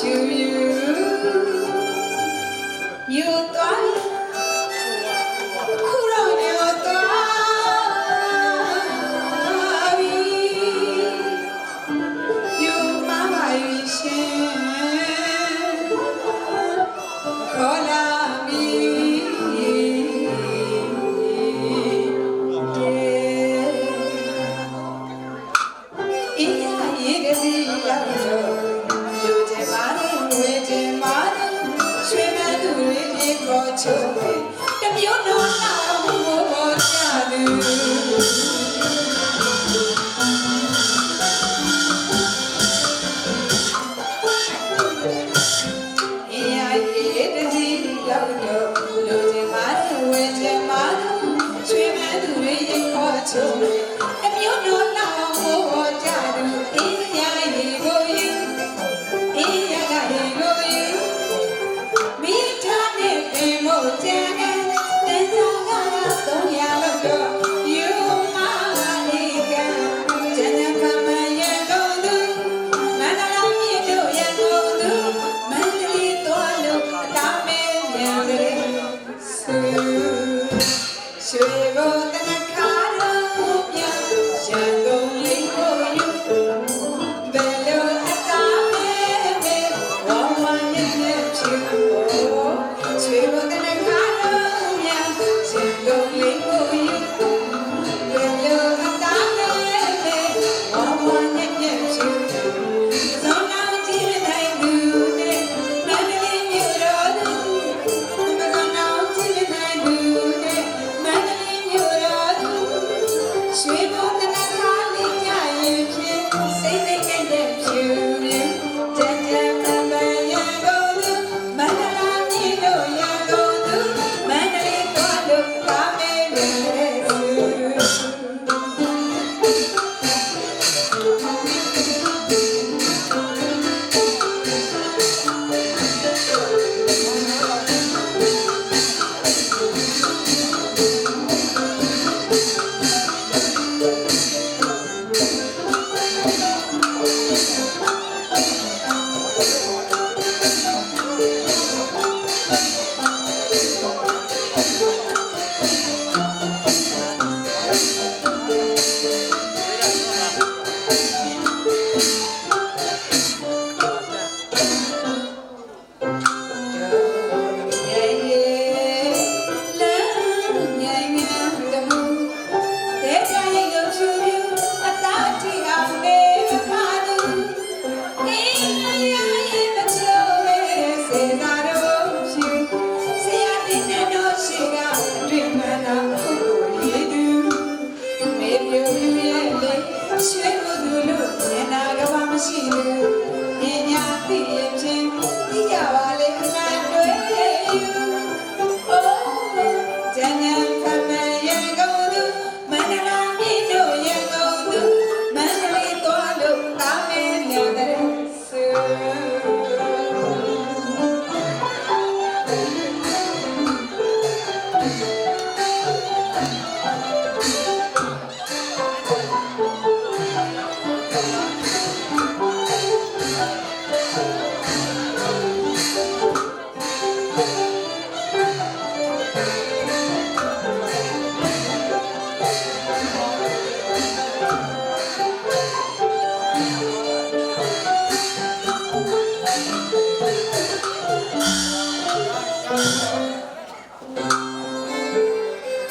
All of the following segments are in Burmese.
to you. You thought. ပေါ်ချင်တမျိုးတော့အောင်ဘောပေါ်ချတယ်ချောင်း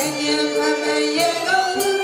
ရှင်မြန်ခံရဲ့ကောင်း